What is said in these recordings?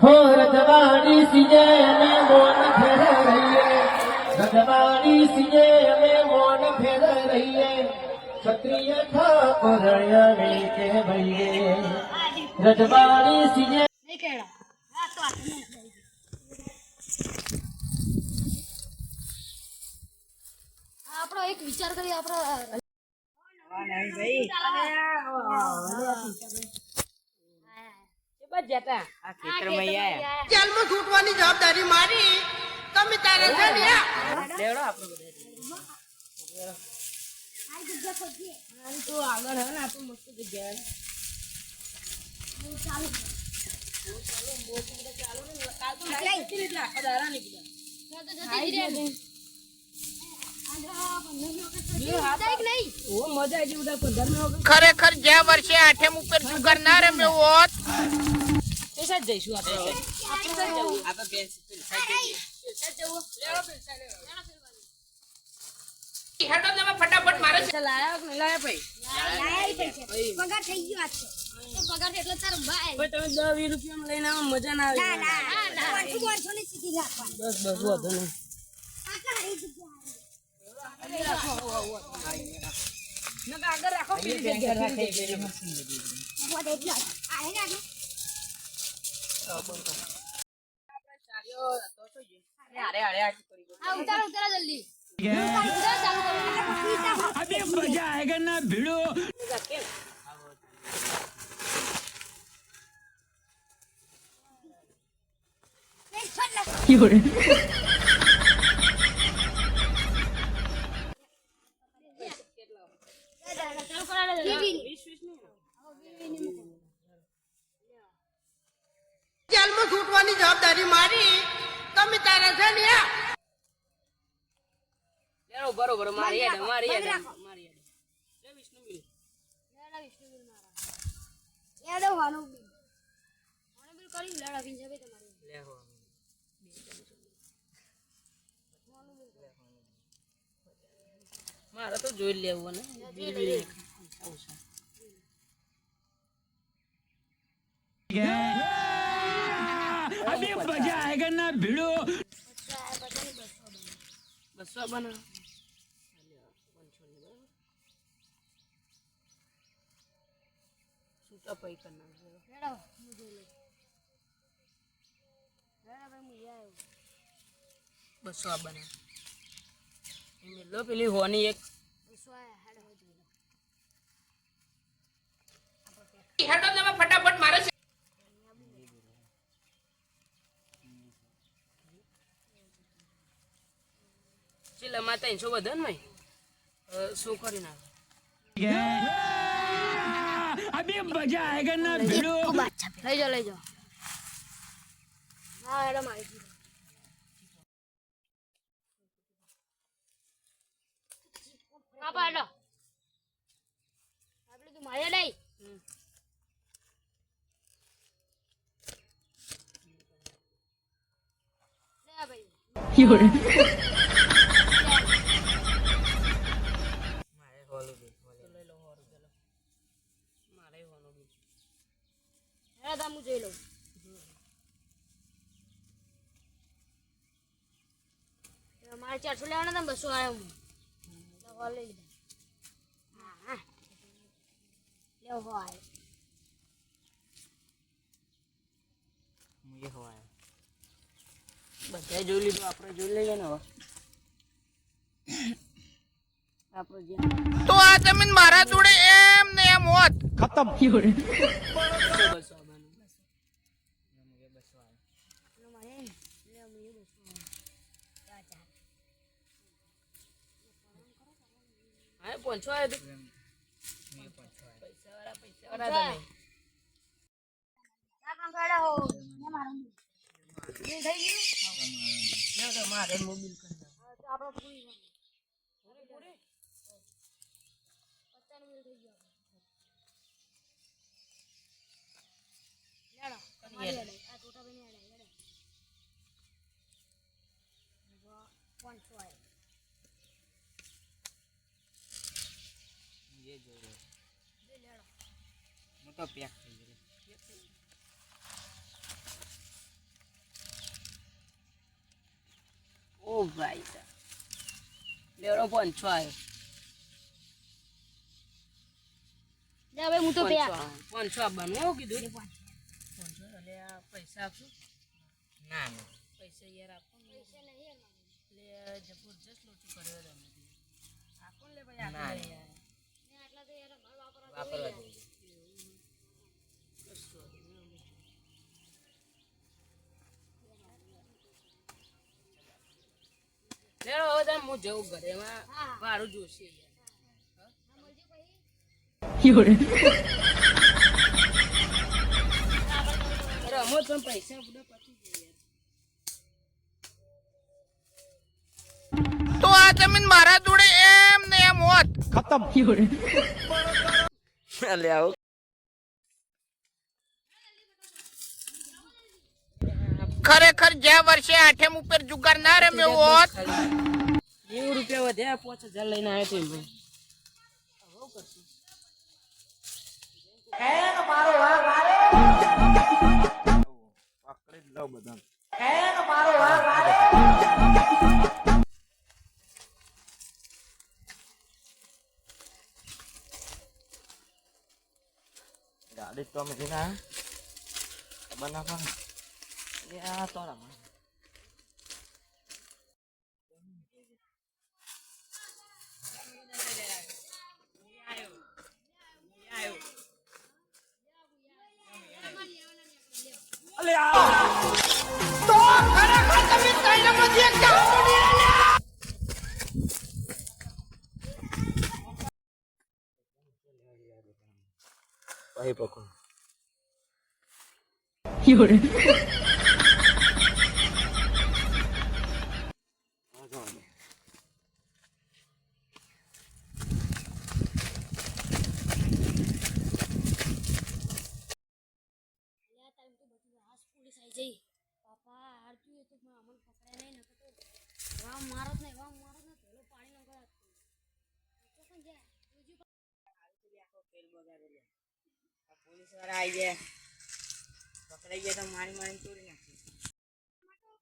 હો રજવાડી સીજે અમે મોન ફેર રહીએ રજવાડી સીજે અમે મોન ફેર રહીએ ક્ષત્રિય ઠાકોર અમે કે ભઈએ રજવાડી સીજે નહીં કેળા આ તો આટલું નહીં થઈ ગયું. આપણો એક વિચાર કરી આપણો જેલમાં છૂટવાની જવાબદારી મારી તમે તારે છે ને ખરેખર જ્યાં વર્ષે આઠેમ ઉપર જુગાર ના રમ્યો હોત. હેડો તમે ફટાફટ મારે પગાર થઈ ગયો આજ તો. પગાર એટલે તાર ભાઈ. તમે રૂપિયા લઈને આવો મજા ના આવે. ના ના. પાંચસો પાંચસો ની સીધી રાખવાની. બસ બસ વાંધો નહીં કાકા હારી જગ્યા નકર આગળ રાખો પેલી જગ્યા પેલી જગ્યા. બોલ એટલા આહે રાખે હા ઉતારો ઉતારો જલ્દી ઉતારો ચાલુ કરો अभी मजा आएगा ना भिड़ो નહીં બરોબર મારી હેડ મારી હેડ મારી હેડ લે વિષ્ણુ બિલ લેડા વિષ્ણુ બિલ મારા. યાદ વાનો બિલ વાનો બિલ કરી લેડા વિન જવે તમારી. લે હો મારે તો જોઈ લેવું ને બિલ બિલ અબે મજા આયેગા ના ભીડો. બસો બના. હું જોઈ લઉં. ભાઈ હું આવ્યો. બસો આ બને. એમ લો પેલી હોની એક. બસો આયા હેડો હું જોઈ લઉં. હેડો તમે ફટાફટ મારે ચીલા માતા ને શું કરી નાખે? अभी मजा आएगा ना भिड़ो લઈ જાઓ લઈ જાઓ હા હેડો મારી દીધો કાપા હેડો આપણે તું મારે લઈ લે આ ભાઈ મારે હોલું બી લઈ લો હોરું ચલો મારે હોનું બી. હેડો તાર હું જોઈ લઉં. મારે ચારસો લેવાના હતા ને બસો આવ્યો હું. લઈ લીધા. હા હા. લેવો હો આવ્યો હોય બધા જોઈ લીધું આપણે જોઈ લઈએ ને હવે. તો આ જમીન મારા જોડે એ બસો ચાર ચાર હા પહોંચો આવ્યો તું પૈસા વાળા પૈસા વાળા તમે ના કામ કાઢા હો ને મારું મોબિલ કરી દો પણ સોય ये जो रे ये लेड़ो મોટો પેક થઈ ગયો ઓ ભાઈ લેવડો પણ છો આવ્યો લે હવે હું તો બે પણ છો બનવું કીધું પણ છો એટલે પૈસા આપશું ના ના પૈસા યાર આપો પૈસા નહીં જબરજસ્ત લોચું કર્યો તમે આપો ને લે ભાઈ ને યાર આટલા તો યાર માર વાપરવા વાપરવા જોઈએ હવે તમે હું જઉં ઘરે એમાં. વારું જોશે. યાર અરે અમો તમે પૈસા આ જમીન મારા જોડે એમ ને એમ હોત. અલે આવો. ખરેખર જે વર્ષે આઠેમ ઉપર જુગાર ના રમ્યો હોત. નેવું રૂપિયા વધ્યા પાંચ હજાર લઈને આવ્યો તો એમાં ગાડી તો અમે જઈને ખબર ના પડે એટલે આ તો જા બીજું પોલીસવાળા આવી ગયા. પકડાઈ ગયા તો મારી મારી તોડી નાખી.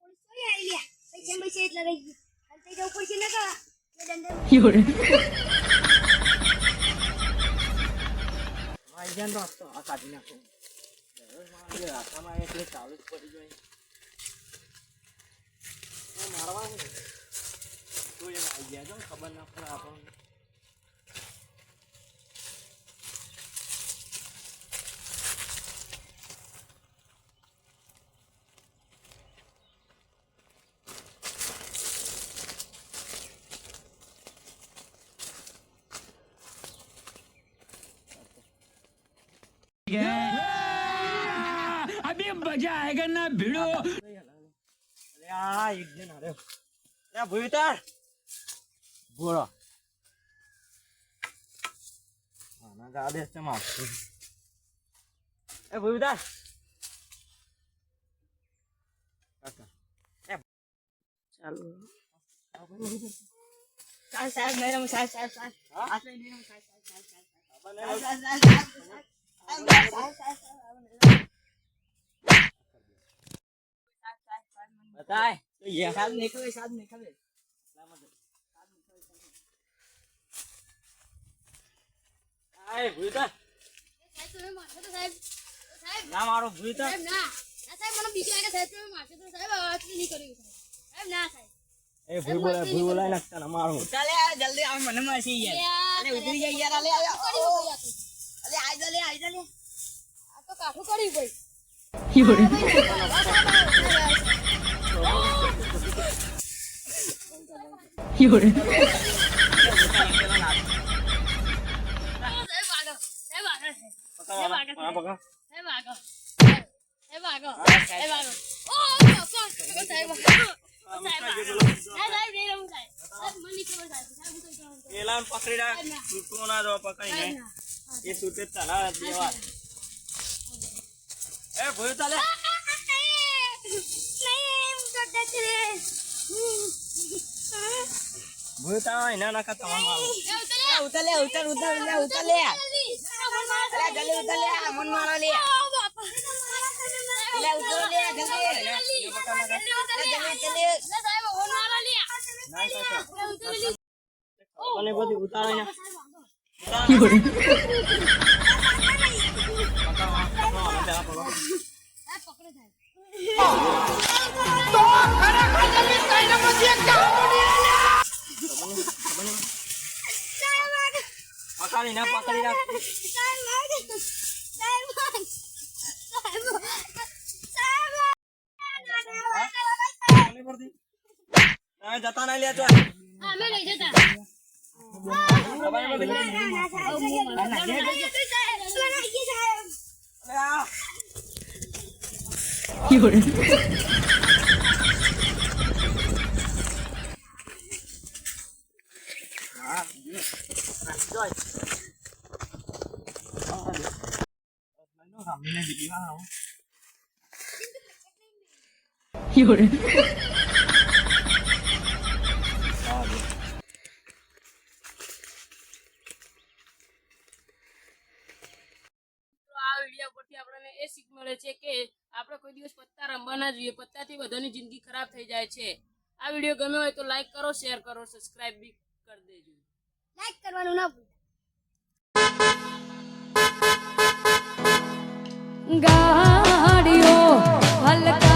પોલીસ થોડી આવી લ્યા પૈસા પૈસા એટલે રહી ગયું હાલ થઈ જવું પડશે ને કા એ દંડર મારી જાન તો તો આ કાઢી નાખો મારે હાથામાં એટલે ચાલુ જ પડી જાય આ મારવાનું ને. તો એમ આવી ગયા જો ખબર ના પડે આપણને अभी मजा आएगा ना भिड़ो અરે આ એક જણ હારે લે ભૂતાર બોલો આના ગાડે છે મારતો એ ભૂતાર કાકા ચાલો સાહેબ સાહેબ નહીં રમું સાહેબ સાહેબ સાહેબ હાથ લઈને નહીં રમું સાહેબ સાહેબ સાહેબ સાહેબ સાહેબ બતાય. તો યે સાહેબ નહીં ખબર સાહેબ નહીં ખબર આય ભૂતાર સાહેબ તમે મારશો તો સાહેબ સાહેબ ના મારો ભૂતાર સાહેબ ના. ના સાહેબ મને બીજું લાગે સાહેબ તમે મારશો તો સાહેબ આટલું નહીં કર્યું સાહેબ સાહેબ ના સાહેબ. એ ભૂ બોલાય ભૂ બોલાય નાખતા ના મારો. ચાલે જલ્દી આવ મને મળશે યાર. અલે ઉતરી જાય યાર અલે અલે અલે આઈ જા લે આઈ જા લે. આ તો કાઠું કર્યું ભાઈ. કરું પેલા પકડી ના દો પકડીને એ છૂટે તલા દેવા એ ભૂલ તાલે ભૂ તા એના નાખા તમાર મારો ઉતર લે ઉતર ઉતર લે. ઉતર લે જલ્દી ઉતર લે મન મારો લે લે ઉતર લે જલ્દી જલ્દી જલ્દી ઓનારા લ્યા ના. કાકા એ ઉતરી લી. મને બધી ઉતારાય ને આ પકડે ના પકડી ના જતા ના લે તો અમે લઈ જતા ખબર પડી આ હા જોય હા સામને બીજી દિવસ પત્તા રમવાના જોઈએ. પત્તાથી બધાની જિંદગી ખરાબ થઈ જાય છે. આ વીડિયો ગમ્યો હોય તો લાઈક કરો શેર કરો સબસ્ક્રાઇબ બી કરી દેજો. લાઈક કરવાનું ના ભૂલતા. ગાડીઓ હલકા